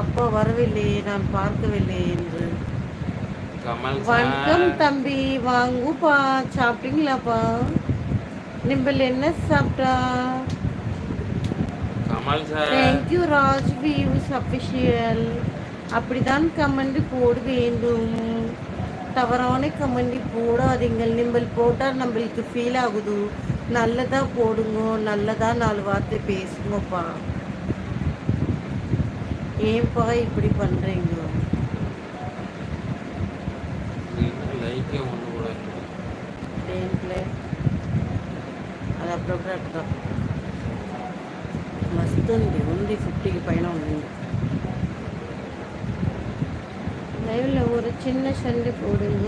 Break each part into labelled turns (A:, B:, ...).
A: அப்பா வரவில்லையே நான் பார்க்கவில்லை என்று. வணக்கம் தம்பி வாங்குப்பா சாப்பிட்டீங்களாப்பா? நிம்பல் என்ன சாப்பிட்டா?
B: Kamal sir.
A: Thank you Raj views official அப்படிதான் கமெண்ட் போட வேண்டும். தவறான கமெண்ட் போடாதீங்கள். நிம்பல் போட்டால் நம்மளுக்கு ஃபீல் ஆகுது. நல்லதா போடுங்க. நல்லதா நாலு வார்த்தை பேசுங்கப்பா. ஏன்பா இப்படி பண்றீங்க
B: லைக்கே ஒன்று கூட
A: దేంట్లో అది అప్పుడప్పుడు అట్లా మస్తు ఉంది ఉంది ఫిఫ్టీకి పైన ఉంది లైవ్లో ஒரு சின்ன சண்டை போடுங்க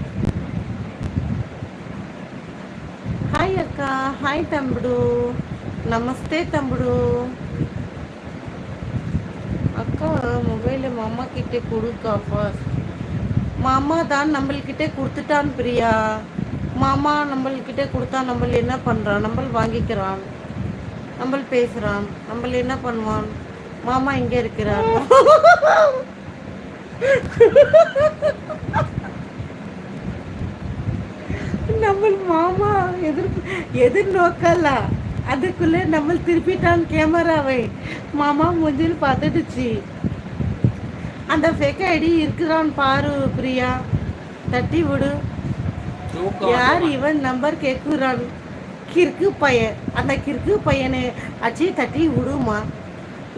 A: హాయ్ అక్క హాయ్ తమ్ముడు నమస్తే తమ్ముడు அக்கா மொபைல் மாமா கிட்டே கொடுக்கா ஃபர்ஸ்ட் மாமா தான் நம்மள்கிட்ட கொடுத்துட்டான் பிரியா மாமா நம்மள்கிட்ட கொடுத்தா நம்ம என்ன பண்ணுறான் நம்ம வாங்கிக்கிறான் நம்ம பேசுகிறான் நம்ம என்ன பண்ணுவான் மாமா இங்கே இருக்கிறார் நம்ம மாமா எதிர் எதிர்நோக்கல? அதுக்குள்ள நம்ம திருப்பிட்டான் கேமராவை. மாமா மூஞ்சில் பார்த்துடுச்சு அந்த ஃபேக் ஐடி இருக்கிறான் பாரு பிரியா. தட்டி விடு. யார்? இவன் நம்பர் கேட்குறான் கிறுக்கு பையன் அந்த கிறுக்கு பையனை அச்சி தட்டி விடுமா?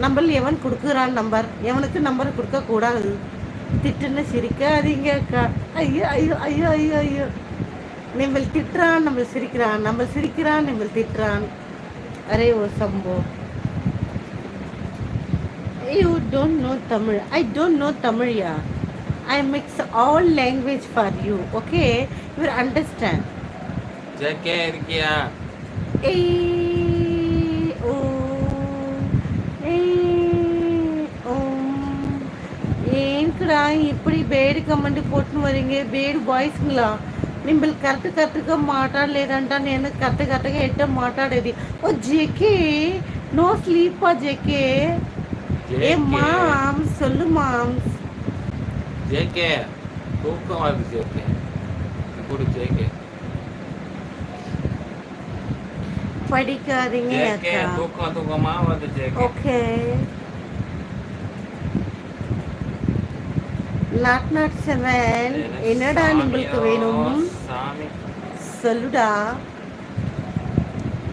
A: நம்பர் எவன் கொடுக்குறான் நம்பர்? எவனுக்கு நம்பர் கொடுக்க கூடாது திட்டுன்னு சிரிக்காதீங்க அக்கா. ஐயோ ஐயோ ஐயோ ஐயோ ஐயோ. நம்மள் திட்டுறான் நம்ம சிரிக்கிறான் நம்ம சிரிக்கிறான் நம்ம திட்டுறான். அரே ஓ Shambho you don't know Tamil I don't know தமிழ்யா I mix all language for you okay your understand
B: ஜக்கே இருக்கியா?
A: ஏய் ஓ ஏன்கடா இப்படி பேடு கமெண்ட் போட்டுன்னு வரீங்க? பேடு பாய்ஸுங்களா మిమ్మల్ని కరెక్ట్ కరెక్ట్గా మాట్లాడలేదంట నేను కరెక్ట్ కరెక్ట్గా ఎట్టో మాట్లాడేది ఓ జేకే నో స్లీప్ ఆ జేకే ఏ మామ్ சொல்லு மாம்ஸ்
B: ஜேகே தூக்கம் வருது ஜேகே கொடு ஜேகே
A: படிக்காதீங்க
B: ஜேகே
A: அக்கா
B: தூக்கம் தூக்கமா வருது JK
A: okay not not seven என்னடா உங்களுக்கு வேணும்?
B: சாமி
A: சொல்லுடா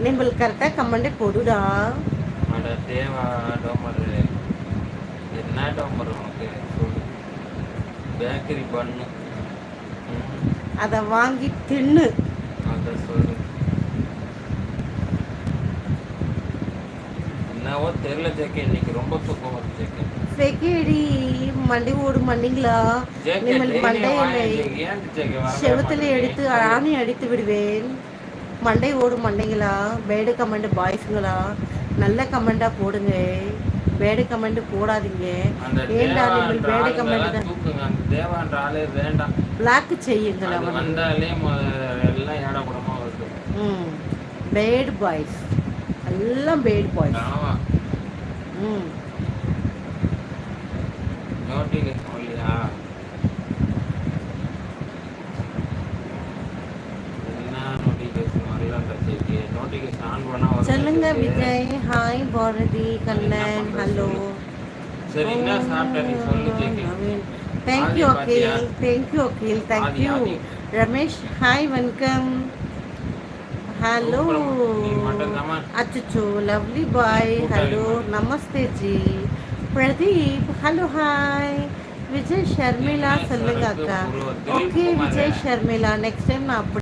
A: நீங்கள் கரெக்டாக கமெண்ட் போடுடா.
B: தேவா டோமர். என்ன டோமர் உனக்கு? பேக்கரி பண்ணு
A: அதை வாங்கி தின்னு.
B: அத சொல்லு. என்னவோ தெரியல ஜேகே. இன்னைக்கு ரொம்ப தூக்கம் வருது ஜேகே.
A: செகேடி மண்டி ஓடு மண்டிங்களா
B: ஜேகே
A: நீங்கள்
B: daily
A: மண்டையை
B: வாங்கி ஜேகே, ஏன் ஜேகே வரவே
A: செவத்துல? எடுத்து ஆணி அடித்து விடுவேன். மண்டை ஓடு மண்டைங்களா பேடு கமெண்ட் பாய்ஸுங்களா? நல்ல கமெண்டா போடுங்க. பேடு கமெண்ட் போடாதீங்க. ஏன்டா நீங்கள் பேடு கமெண்ட்
B: அந்த தேவான்ற ஆளே வேண்டாம்.
A: பிளாக் செய்யுங்கள்
B: வந்தாலே மொ- வருது.
A: Bad boys. எல்லாம் பேட் பாய்ஸ். ம்.
B: நோட்டிஃபிகேஷன் இல்லையா என்ன நோட்டிஃபிகேஷன் வரல ஜேகே நோட்டிஃபிகேஷன் ஆன் பண்ணா வரும்
A: சொல்லுங்க
B: JK.
A: Vijay hi Bharathi Kannan hello
B: சரி என்ன சாப்பிட்ட நீ சொல்லு ஜேகே
A: தேங்க்யூ
B: ஆதி
A: அகில்
B: பாத்தியா?
A: Thank you Akhil thank you Aadhi. Ramesh hi வணக்கம் ஹலோ
B: சூப்பர். நீ மட்டும்தாம்மா.
A: அச்சோ லவ்லி பாய்
B: Pradeep
A: hello
B: hi Vijay
A: Sharmila
B: सलगाता
A: okay Vijay Sharmila. Next time आप